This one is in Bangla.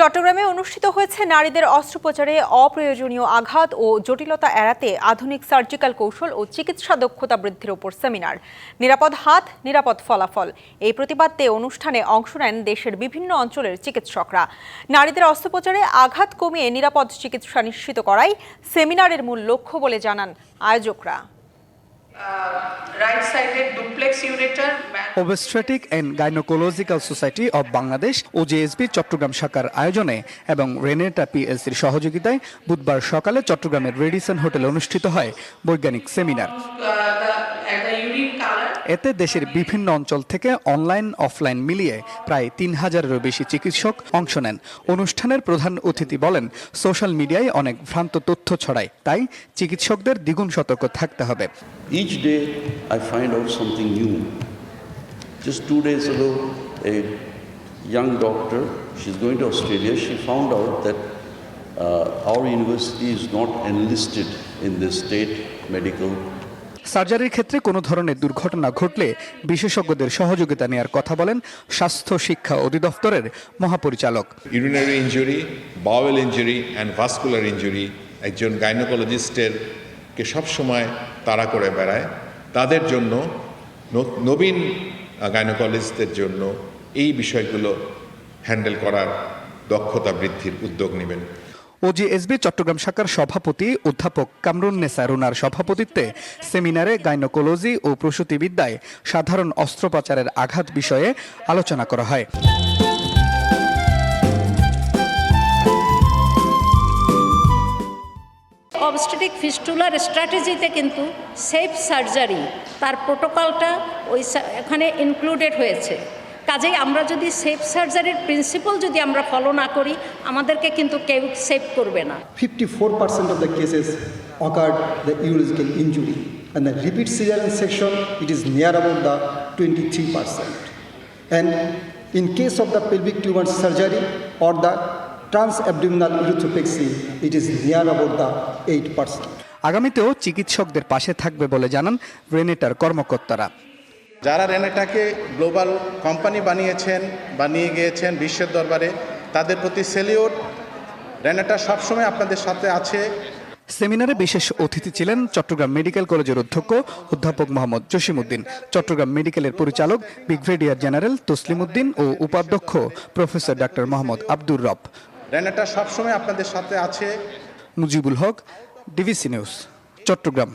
চট্টগ্রামে অনুষ্ঠিত হয়েছে নারীদের অস্ত্রোপচারে অপ্রয়োজনীয় আঘাত ও জটিলতা এড়াতে আধুনিক সার্জিক্যাল কৌশল ও চিকিৎসা দক্ষতা বৃদ্ধির ওপর সেমিনার। নিরাপদ হাত, নিরাপদ ফলাফল। এই প্রতিবাদে অনুষ্ঠানে অংশ নেন দেশের বিভিন্ন অঞ্চলের চিকিৎসকরা। নারীদের অস্ত্রোপচারে আঘাত কমিয়ে নিরাপদ চিকিৎসা নিশ্চিত করাই সেমিনারের মূল লক্ষ্য বলে জানান আয়োজকরা। Obstetric and gynaecological society of Bangladesh ও জেএসবি চট্টগ্রাম শাখার আয়োজনে এবং রেনেটা পিএলসির সহযোগিতায় বুধবার সকালে চট্টগ্রামের রেডিসন হোটেলে অনুষ্ঠিত হয় বৈজ্ঞানিক সেমিনার। এতে দেশের বিভিন্ন অঞ্চল থেকে অনলাইন, অফলাইন মিলিয়ে প্রায় তিন হাজারেরও বেশি চিকিৎসক অংশ নেন। অনুষ্ঠানের প্রধান অতিথি বলেন, সোশ্যাল মিডিয়ায় অনেক ভ্রান্ত তথ্য ছড়ায়, তাই চিকিৎসকদের দ্বিগুণ সতর্ক থাকতে হবে। Each day I find out something new just two days হলো a young doctor she is going to Australia she found out that our university is not enlisted in this state medical সার্জারির ক্ষেত্রে কোনো ধরনের দুর্ঘটনা ঘটলে বিশেষজ্ঞদের সহযোগিতা নেওয়ার কথা বলেন স্বাস্থ্য শিক্ষা অধিদপ্তরের মহাপরিচালক। Urinary injury bowel injury and vascular injury একজন গাইনোকোলজিস্টের কে সবসময় তাড়া করে বেড়ায়। তাদের জন্য নবীন গাইনোকোলজিস্টদের জন্য এই বিষয়গুলো হ্যান্ডেল করার দক্ষতা বৃদ্ধির উদ্যোগ নেবেন। ওজিএসবি চট্টগ্রাম শাখার সভাপতি অধ্যাপক কামরুন নেসা রুনার সভাপতিত্বে সেমিনারে গাইনোকোলজি ও প্রসূতিবিদ্যায় সাধারণ অস্ত্রোপচারের আঘাত বিষয়ে আলোচনা করা হয়। অবস্টেটিক ফিস্টুলার স্ট্র্যাটেজিতে কিন্তু সেফ সার্জারি তার প্রোটোকলটা ওই এখানে ইনক্লুডেড হয়েছে। কাজেই আমরা যদি সেফ সার্জারির প্রিন্সিপাল যদি আমরা ফলো না করি আমাদেরকে কিন্তু কেউ সেভ করবে না। Fifty four percent of the cases occurred the urological injury and the repeat caesarean section it is near about the twenty three percent and in case of the pelvic tumour surgery or the trans abdominal urethropexy it is near about the eight percent আগামীতেও চিকিৎসকদের পাশে থাকবে বলে জানান রেনেটার কর্মকর্তারা। যারা রেনেটাকে গ্লোবাল কোম্পানি বানিয়েছেন বানিয়ে গিয়েছেন বিশ্বের দরবারে তাদের প্রতি সেলিউট। রেনেটা সবসময় আপনাদের সাথে আছে। সেমিনারে বিশেষ অতিথি ছিলেন চট্টগ্রাম মেডিকেল কলেজের অধ্যক্ষ অধ্যাপক মোহাম্মদ জসিমউদ্দিন চট্টগ্রাম মেডিকেলের পরিচালক ব্রিগেডিয়ার জেনারেল তসলিম উদ্দিন ও উপাধ্যক্ষ প্রফেসর ডাক্তার মোহাম্মদ আব্দুর রব। রেনেটা সবসময় আপনাদের সাথে আছে। Mujibul Haque DVC news Chattogram.